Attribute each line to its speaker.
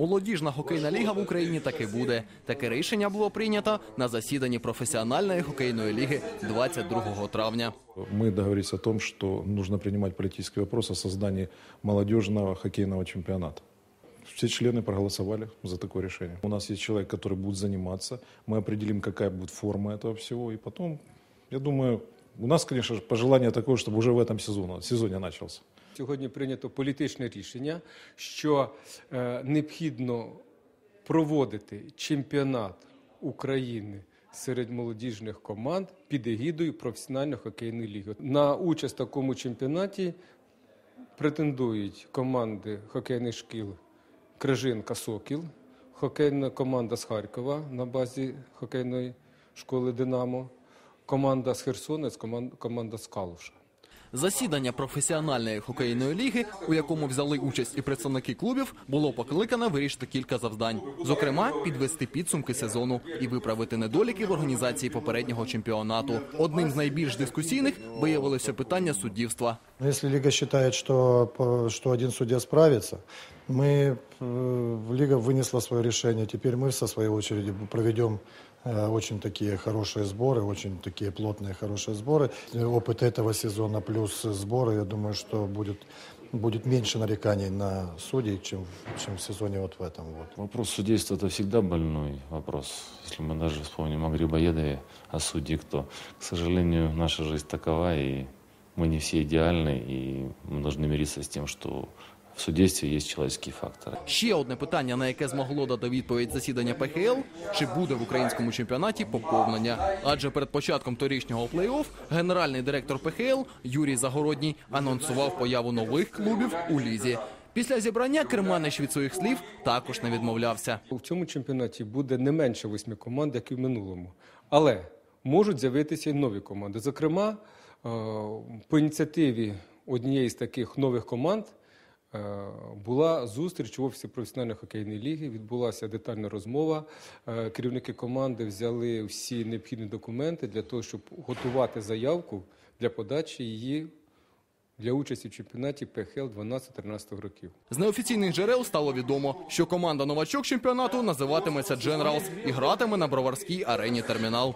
Speaker 1: молодіжна хокейна ліга в Україні таки буде. Таке рішення було прийнято на засіданні професіональної хокейної ліги 22 травня.
Speaker 2: Мы договорились о том, что нужно принимать политический вопрос о создании молодежного хоккейного чемпионата. Все члены проголосовали за такое решение. У нас есть человек, который будет заниматься. Мы определим, какая будет форма этого всего. И потом, я думаю, у нас, конечно же, пожелание такое, чтобы уже в этом сезоне, сезоне начался.
Speaker 3: Сьогодні прийнято політичне рішення, що е, необхідно проводити чемпіонат України серед молодіжних команд під егідою професіональної хокейної ліги. На участь в такому чемпіонаті претендують команди хокейних шкіл Крижинка Сокіл, хокейна команда з Харкова на базі хокейної школи Динамо, команда з Херсона, команда з Калуша.
Speaker 1: Засідання професіональної хокейної ліги, у якому взяли участь і представники клубів, було покликано вирішити кілька завдань. Зокрема, підвести підсумки сезону і виправити недоліки в організації попереднього чемпіонату. Одним з найбільш дискусійних виявилося питання суддівства.
Speaker 4: Лига считает, что, по- что один судья справится, мы, э, Лига вынесла свое решение. Теперь мы, со своей очереди, проведем э, очень такие хорошие сборы, очень такие плотные хорошие сборы. Э, Опыт этого сезона плюс сборы, я думаю, что будет, будет меньше нареканий на судей, чем, чем в сезоне вот в этом. Вот.
Speaker 5: Вопрос судейства – это всегда больной вопрос. Если мы даже вспомним о Грибоедове, о судье кто. К сожалению, наша жизнь такова, и мы не все идеальны, и мы должны мириться с тем, что в судействе есть человеческий фактор.
Speaker 1: Ще одне питання, на яке змогло дати відповідь засідання ПХЛ, чи буде в українському чемпіонаті поповнення. Адже перед початком торічнього плей-офф генеральний директор ПХЛ Юрій Загородній анонсував появу нових клубів у лізі. Після зібрання Керманич від своїх слів також не відмовлявся.
Speaker 3: У цьому чемпіонаті буде не менше восьми команд, як і в минулому. Але можуть з'явитися і нові команди. Зокрема, е, по ініціативі однієї з таких нових команд була зустріч в офісі професіональної хокейної ліги. Відбулася детальна розмова. Е, Керівники команди взяли всі необхідні документи для того, щоб готувати заявку для подачі її для участі в чемпіонаті ПХЛ 12-13 років.
Speaker 1: З неофіційних джерел стало відомо, що команда новачок чемпіонату називатиметься Generals і гратиме на броварській арені Термінал.